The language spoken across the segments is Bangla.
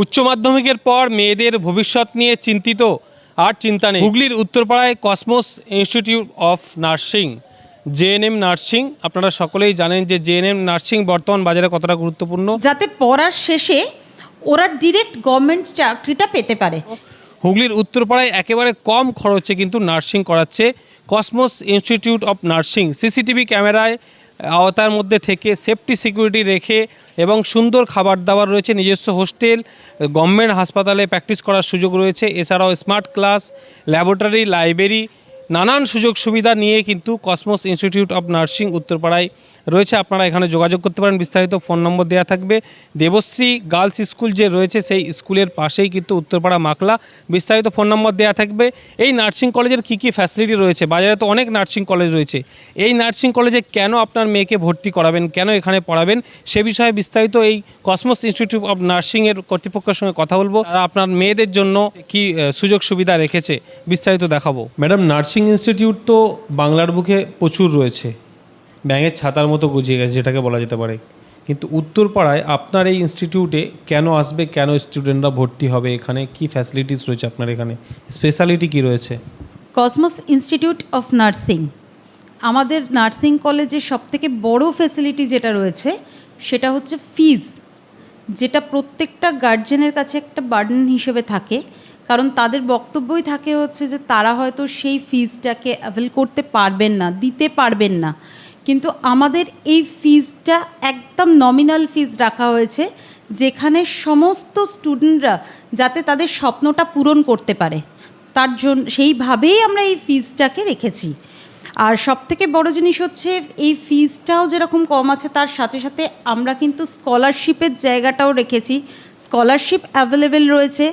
উচ্চ মাধ্যমিকের পর মেয়েদের ভবিষ্যৎ নিয়ে চিন্তিত আর চিন্তা নেই। হুগলির উত্তরপাড়ায় Cosmos institute of nursing G N M nursing আপনারা সকলেই জানেন যে জেএনএম নার্সিং বর্তমান বাজারে কতটা গুরুত্বপূর্ণ। যাতে পড়ার শেষে ওরা ডিরেক্ট গভর্নমেন্ট চাকরিটা পেতে পারে। হুগলির উত্তরপাড়ায় একেবারে কম খরচে কিন্তু নার্সিং করাচ্ছে Cosmos institute of nursing. C C T V ক্যামেরায় আওতার মধ্যে থেকে সেফটি সিকিউরিটি রেখে এবং সুন্দর খাবার দাবার রয়েছে, নিজস্ব হোস্টেল গভর্নমেন্ট হাসপাতালে প্র্যাকটিস করার সুযোগ রয়েছে। এছাড়াও স্মার্ট ক্লাস ল্যাবরেটরি লাইব্রেরি নানান সুযোগ সুবিধা নিয়ে কিন্তু কসমোস ইনস্টিটিউট অফ নার্সিং উত্তরপাড়ায় রয়েছে। আপনারা এখানে যোগাযোগ করতে পারেন। বিস্তারিত ফোন নম্বর দেওয়া থাকবে। দেবশ্রী গার্লস স্কুল যে রয়েছে, সেই স্কুলের পাশেই কিন্তু উত্তরপাড়া মাকলা। বিস্তারিত ফোন নম্বর দেওয়া থাকবে। এই নার্সিং কলেজের কী কী ফ্যাসিলিটি রয়েছে? বাজারে তো অনেক নার্সিং কলেজ রয়েছে। এই নার্সিং কলেজে কেন আপনার মেয়েকে ভর্তি করাবেন? কেন এখানে পড়াবেন? সে বিষয়ে বিস্তারিত এই কসমোস ইনস্টিটিউট অফ নার্সিংয়ের কর্তৃপক্ষের সঙ্গে কথা বলব। আপনার মেয়েদের জন্য কি সুযোগ সুবিধা রেখেছে? বিস্তারিত দেখাবো। ম্যাডাম, নার্সিং ইনস্টিটিউট তো বাংলার বুকে প্রচুর রয়েছে। ব্যাঙের ছাতার মতো গুজিয়ে গেছে, যেটাকে বলা যেতে পারে। কিন্তু উত্তরপাড়ায় আপনার এই ইনস্টিটিউটে কেন আসবে, কেন স্টুডেন্টরা ভর্তি হবে, এখানে কি ফ্যাসিলিটিস রয়েছে আপনার এখানে? স্পেশালিটি কি রয়েছে? কসমোস ইনস্টিটিউট অফ নার্সিং আমাদের নার্সিং কলেজের সবথেকে বড় ফ্যাসিলিটি যেটা রয়েছে, সেটা হচ্ছে ফিজ যেটা প্রত্যেকটা গার্জেনের কাছে একটা বার্ডেন হিসেবে থাকে। কারণ তাদের বক্তব্যই থাকে হচ্ছে যে তারা হয়তো সেই ফিজটাকে অ্যাভেল করতে পারবেন না, দিতে পারবেন না। কিন্তু আমাদের এই ফিজটা একদম নমিনাল ফিজ রাখা হয়েছে, যেখানে সমস্ত স্টুডেন্টরা যাতে তাদের স্বপ্নটা পূরণ করতে পারে। তার জন্য সেইভাবেই আমরা এই ফিজটাকে রেখেছি। আর সব থেকে বড় জিনিস হচ্ছে এই ফিজটাও যেরকম কম আছে, তার সাথে সাথে আমরা কিন্তু স্কলারশিপের জায়গাটাও রেখেছি। স্কলারশিপ অ্যাভেলেবেল রয়েছে।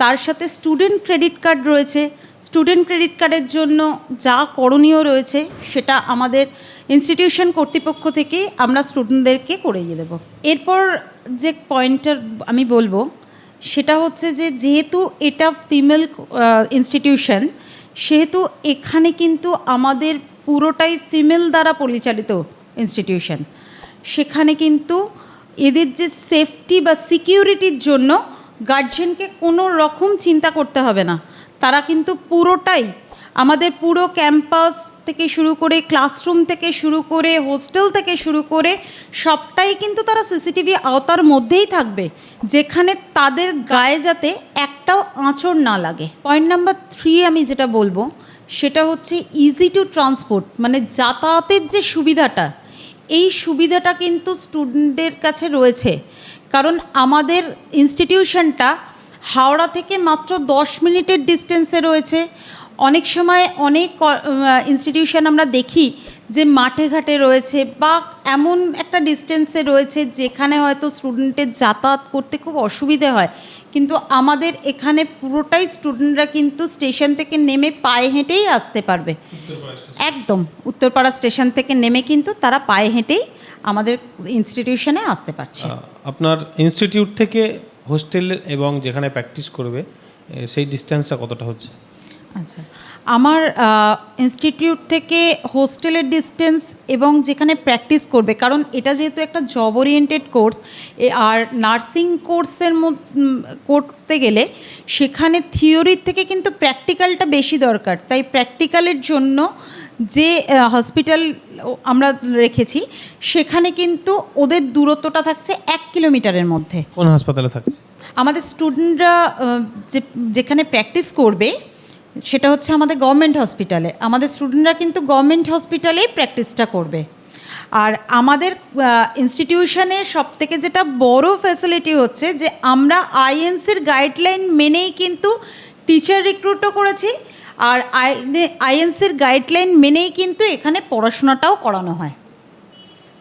তার সাথে স্টুডেন্ট ক্রেডিট কার্ড রয়েছে। স্টুডেন্ট ক্রেডিট কার্ডের জন্য যা করণীয় রয়েছে সেটা আমাদের ইনস্টিটিউশন কর্তৃপক্ষ থেকে আমরা স্টুডেন্টদেরকে করিয়ে দেবো। এরপর যে পয়েন্টটা আমি বলব, সেটা হচ্ছে যে যেহেতু এটা ফিমেল ইনস্টিটিউশন সেহেতু এখানে কিন্তু আমাদের পুরোটাই ফিমেল দ্বারা পরিচালিত ইনস্টিটিউশন সেখানে কিন্তু এদের যে সেফটি বা সিকিউরিটির জন্য গার্জেনকে কোনো রকম চিন্তা করতে হবে না। তারা কিন্তু পুরোটাই আমাদের পুরো ক্যাম্পাস থেকে শুরু করে ক্লাসরুম থেকে শুরু করে হোস্টেল থেকে শুরু করে, সবটাই কিন্তু তারা সিসিটিভি আওতার মধ্যেই থাকবে, যেখানে তাদের গায়ে যাতে একটাও আঁচড় না লাগে। পয়েন্ট নাম্বার থ্রি আমি যেটা বলব, সেটা হচ্ছে ইজি টু ট্রান্সপোর্ট মানে যাতায়াতের যে সুবিধাটা, এই সুবিধাটা কিন্তু স্টুডেন্টদের কাছে রয়েছে। কারণ আমাদের ইনস্টিটিউশনটা হাওড়া থেকে মাত্র দশ মিনিটের ডিস্টেন্সে রয়েছে। অনেক সময় অনেক ইনস্টিটিউশন আমরা দেখি যে মাঠে ঘাটে রয়েছে বা এমন একটা ডিস্টেন্সে রয়েছে যেখানে হয়তো স্টুডেন্টের যাতায়াত করতে খুব অসুবিধে হয়। কিন্তু আমাদের এখানে পুরোটাই স্টুডেন্টরা কিন্তু স্টেশন থেকে নেমে পায়ে হেঁটেই আসতে পারবে। একদম, উত্তরপাড়া স্টেশন থেকে নেমে কিন্তু তারা পায়ে হেঁটেই আমাদের ইনস্টিটিউশনে আসতে পারছে। আপনার ইনস্টিটিউট থেকে হোস্টেল এবং যেখানে প্র্যাকটিস করবে সেই ডিস্টেন্সটা কতটা হচ্ছে? আচ্ছা। আমার ইনস্টিটিউট থেকে হোস্টেলের ডিস্টেন্স এবং যেখানে প্র্যাকটিস করবে কারণ এটা যেহেতু একটা জব ওরিয়েন্টেড কোর্স আর নার্সিং কোর্সের করতে গেলে সেখানে থিওরির থেকে কিন্তু প্র্যাকটিক্যালটা বেশি দরকার। তাই প্র্যাকটিক্যালের জন্য যে হসপিটাল আমরা রেখেছি সেখানে কিন্তু ওদের দূরত্বটা থাকছে এক কিলোমিটারের মধ্যে। কোন হাসপাতালে থাকছে? আমাদের স্টুডেন্টরা যেখানে প্র্যাকটিস করবে সেটা হচ্ছে আমাদের গভর্নমেন্ট হসপিটালে আমাদের স্টুডেন্টরা কিন্তু গভর্নমেন্ট হসপিটালেই প্র্যাকটিসটা করবে। আর আমাদের ইনস্টিটিউশনে সব থেকে যেটা বড় ফ্যাসিলিটি হচ্ছে যে আমরা আইএনসির গাইডলাইন মেনেই কিন্তু টিচার রিক্রুটও করেছি আর আইএনসির গাইডলাইন মেনেই কিন্তু এখানে পড়াশোনাটাও করানো হয়।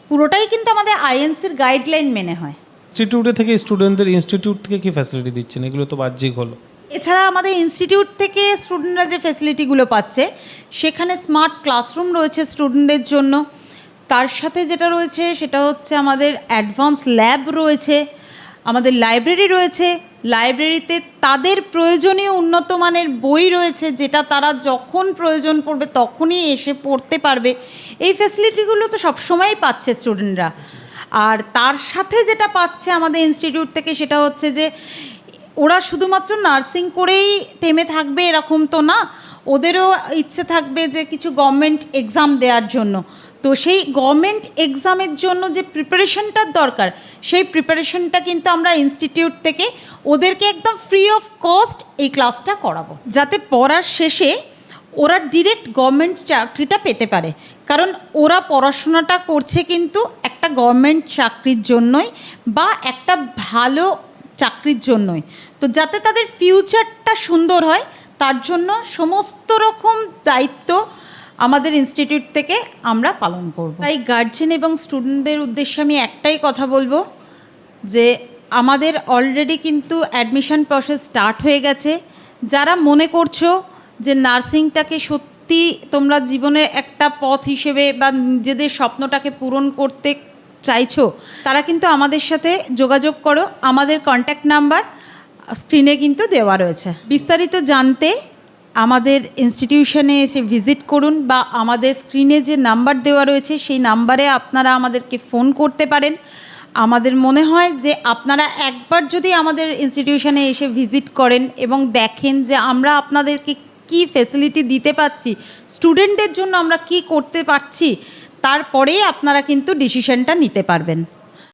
পুরোটাই কিন্তু আমাদের আইএনসির গাইডলাইন মেনে হয়। ইনস্টিটিউটে থেকে স্টুডেন্টদের ইনস্টিটিউট থেকে কি ফ্যাসিলিটি দিচ্ছেন? এগুলো তো বাহ্যিক হলো। এছাড়া আমাদের ইনস্টিটিউট থেকে স্টুডেন্টরা যে ফেসিলিটিগুলো পাচ্ছে, সেখানে স্মার্ট ক্লাসরুম রয়েছে স্টুডেন্টদের জন্য। তার সাথে যেটা রয়েছে, সেটা হচ্ছে আমাদের অ্যাডভান্স ল্যাব রয়েছে, আমাদের লাইব্রেরি রয়েছে। লাইব্রেরিতে তাদের প্রয়োজনীয় উন্নত মানের বই রয়েছে, যেটা তারা যখন প্রয়োজন পড়বে তখনই এসে পড়তে পারবে। এই ফেসিলিটিগুলো তো সবসময়ই পাচ্ছে স্টুডেন্টরা আর তার সাথে যেটা পাচ্ছে আমাদের ইনস্টিটিউট থেকে, সেটা হচ্ছে যে ওরা শুধুমাত্র নার্সিং করেই থেমে থাকবে এরকম তো না। ওদেরও ইচ্ছে থাকবে যে কিছু গভর্নমেন্ট এক্সাম দেওয়ার জন্য। তো সেই গভর্নমেন্ট এক্সামের জন্য যে প্রিপারেশনটার দরকার, সেই প্রিপারেশনটা কিন্তু আমরা ইনস্টিটিউট থেকে ওদেরকে একদম ফ্রি অফ কস্ট এই ক্লাসটা করাবো। যাতে পড়ার শেষে ওরা ডিরেক্ট গভর্নমেন্ট চাকরিটা পেতে পারে। কারণ ওরা পড়াশোনাটা করছে কিন্তু একটা গভর্নমেন্ট চাকরির জন্যই বা একটা ভালো চাকরির জন্যই। তো যাতে তাদের ফিউচারটা সুন্দর হয়, তার জন্য সমস্ত রকম দায়িত্ব আমাদের ইনস্টিটিউট থেকে আমরা পালন করব। তাই গার্জেন এবং স্টুডেন্টদের উদ্দেশ্যে আমি একটাই কথা বলব, যে আমাদের অলরেডি কিন্তু অ্যাডমিশন প্রসেস স্টার্ট হয়ে গেছে। যারা মনে করছ যে নার্সিংটাকে সত্যি তোমরা জীবনের একটা পথ হিসেবে বা নিজেদের স্বপ্নটাকে পূরণ করতে চাইছো, তারা কিন্তু আমাদের সাথে যোগাযোগ করো। আমাদের কন্ট্যাক্ট নাম্বার স্ক্রিনে কিন্তু দেওয়া রয়েছে। বিস্তারিত জানতে আমাদের ইনস্টিটিউশনে এসে ভিজিট করুন বা আমাদের স্ক্রিনে যে নাম্বার দেওয়া রয়েছে, সেই নাম্বারে আপনারা আমাদেরকে ফোন করতে পারেন। আমাদের মনে হয় যে আপনারা একবার যদি আমাদের ইনস্টিটিউশনে এসে ভিজিট করেন এবং দেখেন যে আমরা আপনাদেরকে কি ফেসিলিটি দিতে পাচ্ছি স্টুডেন্টদের জন্য আমরা কি করতে পারছি তারপরেই আপনারা কিন্তু ডিসিশনটা নিতে পারবেন।